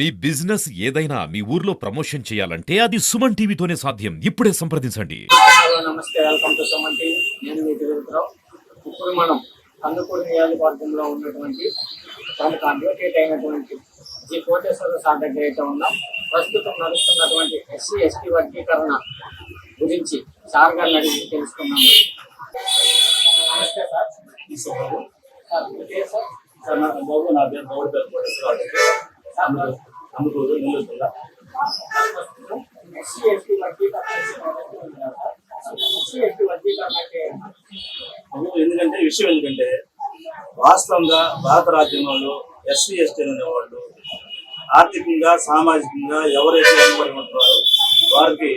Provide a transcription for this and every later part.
మీ business ఏదైనా మీ ఊర్లో promotion చేయాలంటే అది సుమన్ టీవీతోనే సాధ్యం. ఇప్పుడే సంప్రదించండి. హలో నమస్తే వెల్కమ్ టు సుమన్ టీవీ. నేను మీ తిరుగుతున్నాం ఇప్పుడు మనం కందుకూరు నియోజకవర్గంలో ఉన్నటువంటి దానికి అడ్వకేట్ అయినటువంటి జి. కోటేశ్వర సార్ దగ్గర అయితే ఉన్నాం. ప్రస్తుతం నడుస్తున్నటువంటి ఎస్సీ ఎస్టీ వర్గీకరణ గురించి సార్ గారిని అడిగి తెలుసుకున్నాము నమస్తే సార్. సార్ సార్ నా బాబు నా పేరు గౌడ్ పేరు కోటేశ్వరరావు సార్ అందుకూరు నెల్లూరు ఎందుకంటే విషయం ఎందుకంటే వాస్తవంగా భారత రాజ్యాంగంలో ఎస్సీ ఎస్టీ అనేవాళ్ళు ఆర్థికంగా సామాజికంగా ఎవరైతే వెనుకబడి ఉంటారో వారికి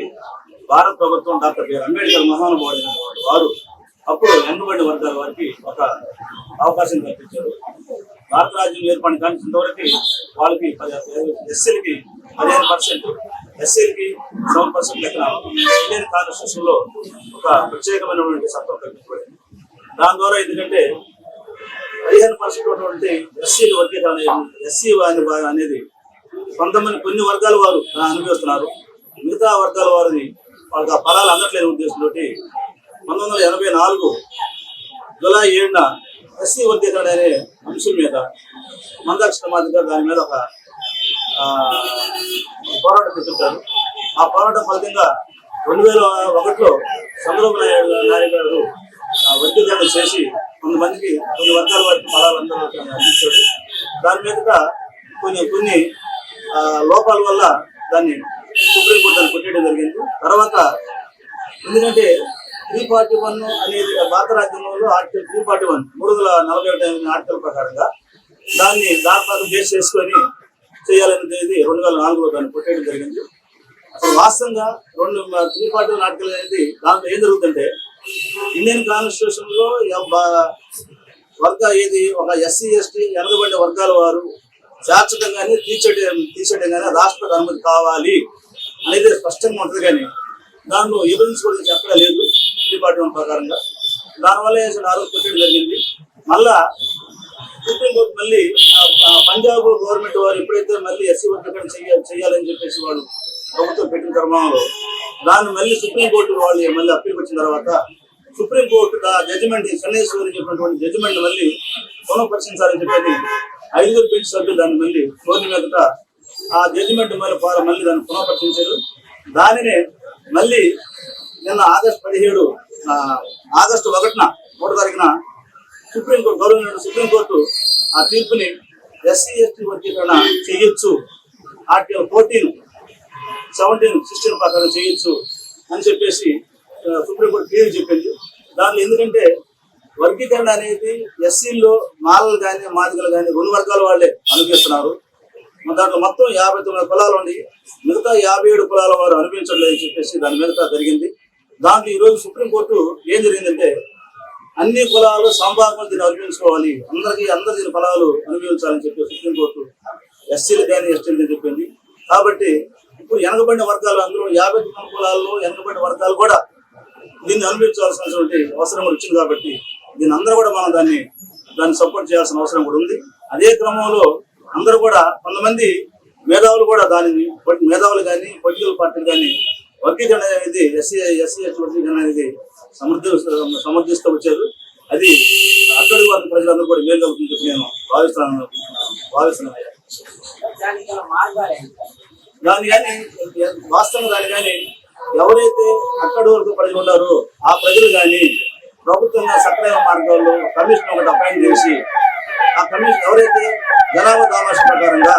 భారత ప్రభుత్వం డాక్టర్ బిఆర్ అంబేద్కర్ మహానుభావుడు అనేవాడు వారు అప్పుడు వెనుకబడిన వర్గాల వారికి ఒక అవకాశం కల్పించారు. భారత రాజ్యం ఏర్పడిన కానీ ఇంతవరకు వాళ్ళకి ఎస్సీలకి పదిహేను పర్సెంట్. ఎస్సీలకి సెవెన్ పర్సెంట్ లెక్కన ఇండియన్ కాన్స్టిట్యూషన్లో ఒక ప్రత్యేకమైనటువంటి చట్టం కల్పించబడింది దాని ద్వారా ఎందుకంటే పదిహేను పర్సెంట్ ఉన్నటువంటి ఎస్సీలు వర్గీకరణ ఎస్సీ అనేది కొంతమంది కొన్ని వర్గాల వారు అనుభవిస్తున్నారు. మిగతా వర్గాల వారిని వాళ్ళకి ఆ ఫలాలు అందట్లేని ఉద్దేశంతో పంతొమ్మిది వందల ఎనభై నాలుగు జులై ఏడున ఎస్సీ వర్గీకరణ అనే అంశం మీద మందాక్ష మాదిగా దాని మీద ఒక పోరాటం పెట్టించారు ఆ పోరాటం ఫలితంగా రెండు వేల ఒకటిలో చంద్రబాబు నాయుడు నాయుడు గారు ఆ వర్గీకరణ చేసి కొంతమందికి కొన్ని వర్గాల వారికి ఫలాలందరూ అందించాడు. దాని మీదుగా కొన్ని కొన్ని లోపాల వల్ల దాన్ని సుప్రీంకోర్టు దాన్ని కొట్టేయడం జరిగింది. తర్వాత ఎందుకంటే త్రీ ఫార్టీ వన్ అనేది భారత రాజ్యాంగంలో ఆర్టికల్ త్రీ ఫార్టీ వన్ మూడు వందల నలభై ఒకటి ఆర్టికల్ ప్రకారంగా దాన్ని దాని బేస్ చేసుకొని చేయాలనేది రెండు వేల నాలుగులో దాన్ని కొట్టేయడం జరిగింది. అసలు వాస్తవంగా రెండు త్రీ ఫార్టీ వన్ ఆర్టికల్ అనేది దాంట్లో ఏం జరుగుతుందంటే ఇండియన్ కాన్స్టిట్యూషన్లో వర్గ ఏది ఒక ఎస్సీ ఎస్టీ ఎనగబడ్డ వర్గాల వారు చేర్చడం కానీ తీర్చడం తీసేయడం కానీ రాష్ట్ర అనుమతి కావాలి అనేది స్పష్టంగా ఉంటుంది కానీ దాంట్లో ఎవిడెన్స్ చెప్పడం ఎక్కడ లేదు. డిపార్ట్మెంట్ ప్రకారంగా. దానివల్ల చేసిన ఆరోగ్య పెట్టడం జరిగింది. మళ్ళా సుప్రీంకోర్టు మళ్ళీ పంజాబ్ గవర్నమెంట్ వారు ఎప్పుడైతే మళ్ళీ ఎస్సీ వర్గీకరణ చేయాలి చేయాలని చెప్పేసి వాళ్ళు ప్రభుత్వం పెట్టిన క్రమంలో దాన్ని మళ్ళీ సుప్రీంకోర్టు వాళ్ళు మళ్ళీ అప్పీల్ వచ్చిన తర్వాత సుప్రీంకోర్టు జడ్జిమెంట్ చెన్నైశ్వరి చెప్పినటువంటి జడ్జిమెంట్ మళ్ళీ పునఃపరిశీలించాలని చెప్పేది ఐదుగురు బెంచ్ సభ్యులు దాన్ని మళ్ళీ కోర్టు మీదట ఆ జడ్జిమెంట్ మళ్ళీ మళ్ళీ దాన్ని పునఃపరిశీలించారు. దానినే మళ్ళీ నిన్న ఆగస్టు పదిహేడు ఆగస్టు ఒకటిన మూడో తారీఖున సుప్రీంకోర్టు గవర్నమెంట్ సుప్రీంకోర్టు ఆ తీర్పుని ఎస్సీ ఎస్టీ వర్గీకరణ చేయొచ్చు ఆర్టికల్ ఫోర్టీన్ సెవెంటీన్ సిక్స్టీన్ ప్రకారం చేయొచ్చు అని చెప్పేసి సుప్రీంకోర్టు క్లియర్ చెప్పింది. దాంట్లో ఎందుకంటే వర్గీకరణ అనేది ఎస్సీల్లో మాలలు కానీ మాదిగలు కానీ రెండు వర్గాల వాళ్ళే అనుభవిస్తున్నారు. దాంట్లో మొత్తం యాభై తొమ్మిది కులాలు ఉండి మిగతా యాభై ఏడు కులాల వారు అనిపించట్లేదు అని చెప్పేసి దాని మీద జరిగింది. దాంట్లో ఈరోజు సుప్రీంకోర్టు ఏం జరిగిందంటే అన్ని కులాలు సంభాగం దీన్ని అనుభవించుకోవాలి. అందరికీ అందరు దీని ఫలాలు అనుభవించాలని చెప్పి సుప్రీంకోర్టు ఎస్సీలు కానీ ఎస్టీలు చెప్పింది. కాబట్టి ఇప్పుడు వెనకబడిన వర్గాలు అందరూ యాభై తొమ్మిది కులాల్లో వెనకబడిన వర్గాలు కూడా దీన్ని అనుభవించాల్సినటువంటి అవసరం కూడా వచ్చింది కాబట్టి దీని అందరూ కూడా మనం దాన్ని దాన్ని సపోర్ట్ చేయాల్సిన అవసరం కూడా ఉంది. అదే క్రమంలో అందరూ కూడా కొంతమంది మేధావులు కూడా దానిని మేధావులు కానీ పొలిటికల్ పార్టీలు కానీ వర్గీకరణ అనేది ఎస్సీ ఎస్సీ ఎస్టీ వర్గీకరణ అనేది సమర్థి సమర్థిస్తూ వచ్చారు. అది అక్కడి వర్గ ప్రజలందరూ కూడా మేలు చెప్పి నేను భావిస్తాను భావిస్తున్నాను. దాని కానీ వాస్తవంగా దాని కానీ ఎవరైతే అక్కడి వరకు ప్రజలు ఉన్నారో ఆ ప్రజలు కానీ ప్రభుత్వంగా సక్రమ మార్గాల్లో కమిషన్ ఒకటి అపాయింట్ చేసి ఆ కమిషన్ ఎవరైతే జనాభా దామాష ప్రకారంగా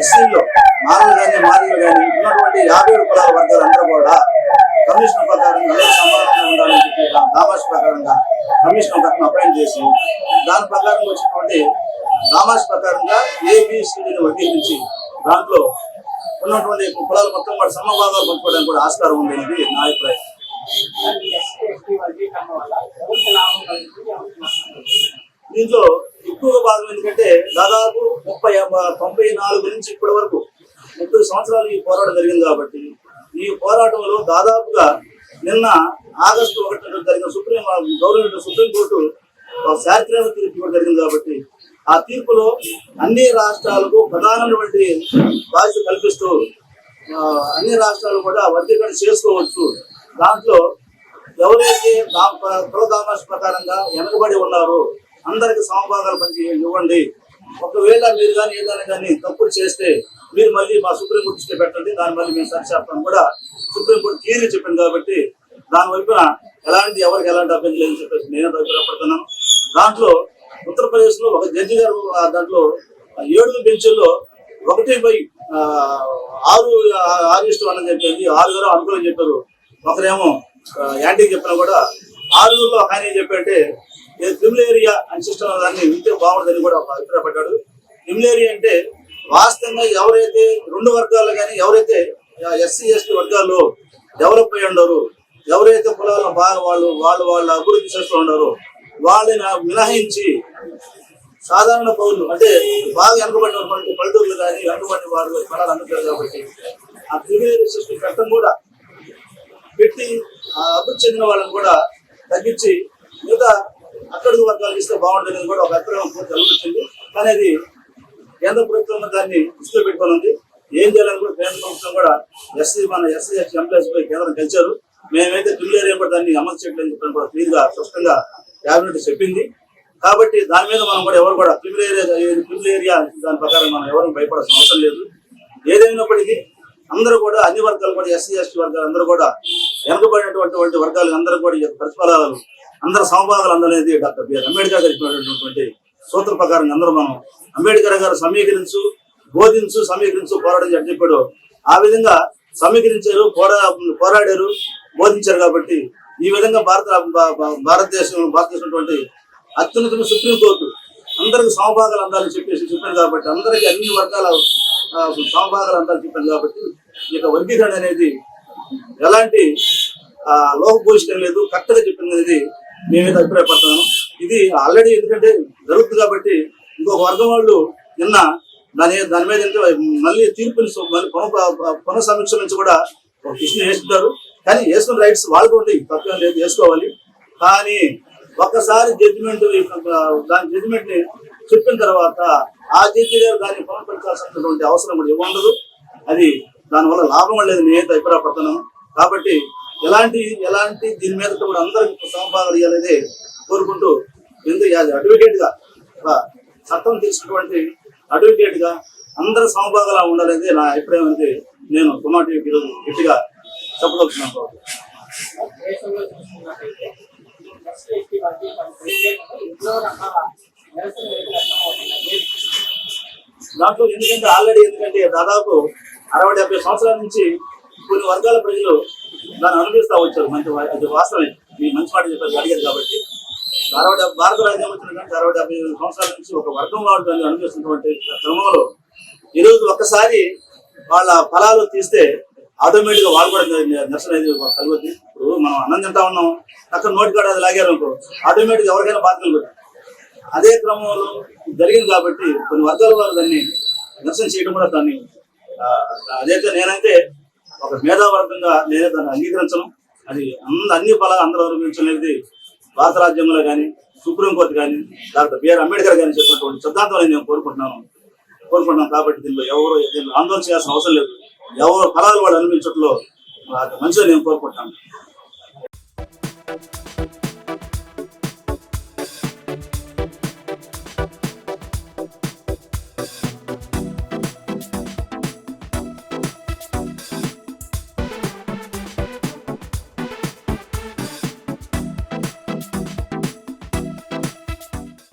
ఎస్సీలో మాలలు కానీ మాదిలు కానీ ఉన్నటువంటి యాభై ఏడు కులాల వర్గాలు కమిషన్ ప్రకారంగా సమానంగా ఉండాలని చెప్పి ప్రకారంగా కమిషన్ ఒకటి అపాయింట్ చేసి దాని ప్రకారం వచ్చినటువంటి దామాష్ ప్రకారంగా ఏబిసిడిని వర్గీకరించి దాంట్లో ఉన్నటువంటి కులాలు మొత్తం వాటి సమభాగాలు పంచుకోవడానికి కూడా ఆస్కారం ఉండేది నా అభిప్రాయం. దీంట్లో ఎక్కువ భాగం ఎందుకంటే దాదాపు ముప్పై తొంభై నాలుగు నుంచి ఇప్పటి వరకు ముప్పై సంవత్సరాలు ఈ పోరాటం జరిగింది కాబట్టి ఈ పోరాటంలో దాదాపుగా నిన్న ఆగస్టు ఒకటి జరిగిన సుప్రీం గవర్నమెంట్ సుప్రీంకోర్టు శాస్త్రీయ తీర్పు కూడా జరిగింది కాబట్టి ఆ తీర్పులో అన్ని రాష్ట్రాలకు ప్రధానమైనటువంటి బాధ్యత కల్పిస్తూ అన్ని రాష్ట్రాలు కూడా వర్గీకరణ చేసుకోవచ్చు. దాంట్లో ఎవరైతే కులదామాష ప్రకారంగా వెనకబడి ఉన్నారో అందరికి సమభాగాలు పనిచేయండి ఇవ్వండి. ఒకవేళ మీరు కానీ ఏదైనా కానీ తప్పులు చేస్తే మీరు మళ్ళీ మా సుప్రీంకోర్టు దృష్టిలో పెట్టండి. దాని మళ్ళీ మేము సరిచేస్తాం కూడా సుప్రీంకోర్టు క్లియర్గా చెప్పింది కాబట్టి దాని వైపున ఎలాంటి ఎవరికి ఎలాంటి అభ్యంతరం లేదని చెప్పేసి నేను అభిప్రాయపడుతున్నాను. దాంట్లో ఉత్తరప్రదేశ్లో ఒక జడ్జి గారు దాంట్లో ఏడు బెంచుల్లో ఒకటి బై ఆరు ఆరు ఇష్టం అని చెప్పింది ఆరుగురు అనుకూలం చెప్పారు. ఒకరేమో యాంటీ చెప్పినా కూడా ఆరుగురులో ఒక ఆయన ఏం చెప్పారంటే క్రిమినల్ ఏరియా అని సిస్టమ్ దాన్ని వింటే బాగుంటుందని కూడా ఒక అభిప్రాయపడ్డాడు. క్రిమినల్ ఏరియా అంటే వాస్తవంగా ఎవరైతే రెండు వర్గాలు కానీ ఎవరైతే ఎస్సీ ఎస్టీ వర్గాల్లో డెవలప్ అయ్యి ఉండరు ఎవరైతే కులాలను బాగా వాళ్ళు వాళ్ళు వాళ్ళ అభివృద్ధి చేస్తూ ఉండరు వాళ్ళని మినహాయించి సాధారణ పౌరులు అంటే బాగా వెనుకబడినటువంటి పల్లెటూరులు కానీ వెనుకబడిన వారు ఫలాలు అందుతారు కాబట్టి ఆ ప్రివిలేజ్ సిస్టమ్ చట్టం కూడా పెట్టి ఆ అభివృద్ధి చెందిన వాళ్ళని కూడా తగ్గించి మిగతా అక్కడికి వర్గాలు ఇస్తే బాగుంటుంది కూడా ఒక అభిప్రాయం కలిగించింది కానీ అది కేంద్ర ప్రభుత్వం దాన్ని దృష్టిలో పెట్టుకొని ఉంది ఏం చేయాలని కూడా కేంద్ర ప్రభుత్వం కూడా ఎస్సీ మన ఎస్సీ ఎస్టీ ఎంప్లాయీస్ పై కేంద్రం కలిశారు మేమైతే క్లియర్ ఏరియా కూడా దాన్ని అమలు చేయట్లేదు చెప్పని కూడా క్లియర్గా స్పష్టంగా క్యాబినెట్ చెప్పింది. కాబట్టి దాని మీద మనం కూడా ఎవరు కూడా క్రిమినల్ ఏరియా క్రిమినల్ ఏరియా దాని ప్రకారం మనం ఎవరు భయపడాల్సిన అవసరం లేదు. ఏదైనప్పటికీ అందరూ కూడా అన్ని వర్గాలు కూడా ఎస్సీ ఎస్టీ వర్గాలు అందరూ కూడా వెనుకబడినటువంటి వర్గాలు అందరూ కూడా ఈ ప్రతిఫలాలు అందరూ సమభాగాలు అందనేది డాక్టర్ బిఆర్ అంబేద్కర్ గారు ఇచ్చినటువంటి సూత్ర ప్రకారం అందరూ మనం అంబేద్కర్ గారు సమీకరించు బోధించు సమీకరించు పోరాడి అని చెప్పాడు. ఆ విధంగా సమీకరించారు పోరా పోరాడారు బోధించారు కాబట్టి ఈ విధంగా భారత భా- భా- భారతదేశం భారతదేశం అత్యున్నతమైన సుప్రీంకోర్టు అందరికి సమభాగాలు అందాలని చెప్పేసి చెప్పారు కాబట్టి అందరికీ అన్ని వర్గాల సమభాగాలు అందాలని చెప్పారు కాబట్టి ఈ యొక్క వర్గీకరణ అనేది ఎలాంటి ఆ, లేదు కరెక్ట్గా చెప్పింది అనేది మేమైతే అభిప్రాయపడుతున్నాను ఇది ఆల్రెడీ ఎందుకంటే జరుగుతుంది కాబట్టి ఇంకొక వర్గం వాళ్ళు నిన్న దాని దాని మీద మళ్ళీ తీర్పుని మళ్ళీ పునః సమీక్ష నుంచి కూడా ఒక క్వశ్చన్ వేసుకుంటారు కానీ వేసుకున్న రైట్స్ వాళ్ళకు ఉండి తక్కువ లేదు వేసుకోవాలి. కానీ ఒక్కసారి జడ్జిమెంట్ దాని జడ్జిమెంట్ని చెప్పిన తర్వాత ఆ జడ్జి గారు దాన్ని పునఃపరిచాల్సినటువంటి అవసరం కూడా ఉండదు. అది దానివల్ల లాభం లేదు నేనైతే అభిప్రాయపడుతున్నాను కాబట్టి ఎలాంటి ఎలాంటి దీని మీద కూడా అందరికి సమభాగాలు ఇవ్వాలనేది కోరుకుంటూ ఎందుకు అడ్వకేట్గా. చట్టం తెలిసినటువంటి అడ్వకేట్గా అందరి సమభాగాలు ఉండాలనేది నా అభిప్రాయం అనేది నేను టుమాటో ఈరోజు గట్టిగా చెప్పదలుచున్నాను దాంట్లో ఎందుకంటే ఆల్రెడీ ఎందుకంటే దాదాపు అరవై డెబ్బై సంవత్సరాల నుంచి కొన్ని వర్గాల ప్రజలు దాన్ని అనుభవిస్తూ వచ్చారు. మంచి అది వాస్తవమే. మీ మంచి మాట చెప్పారు అడిగారు కాబట్టి. అరవై డెబ్బై భారత రాజ్యాంగం వచ్చిన అరవై డెబ్బై సంవత్సరాల నుంచి ఒక వర్గం వాళ్ళు అనిపిస్తున్నటువంటి క్రమంలో ఈరోజు ఒక్కసారి వాళ్ళ ఫలాలు తీస్తే ఆటోమేటిక్గా వాళ్ళు కూడా నిరసన అనేది కలుగుతుంది ఇప్పుడు మనం అన్నం తింటా ఉన్నాం అక్కడ నోటి కాడ అది లాగారు అనుకో ఆటోమేటిక్ ఎవరికైనా బాధ కలుగుతుంది అదే క్రమంలో జరిగింది కాబట్టి కొన్ని వర్గాల వారు దాన్ని నిరసన చేయడం కూడా దాన్ని అదైతే నేనైతే ఒక మేధావర్గంగా నేనే దాన్ని అంగీకరించను. అది అన్ని ఫలాలు అందరూ అనుభవించలేదు భారత రాజ్యాంగంలో కానీ సుప్రీంకోర్టు కానీ డాక్టర్ బిఆర్ అంబేద్కర్ కానీ చెప్పినటువంటి సిద్ధాంతాలు నేను కోరుకుంటున్నాను. కోరుకుంటున్నాను కాబట్టి దీనిలో ఎవరు దీనిలో ఆందోళన చేయాల్సిన అవసరం లేదు. ఎవరు ఫలాలు వాళ్ళు అనిపించట్లో మంచిగా నేను కోరుకుంటున్నాను.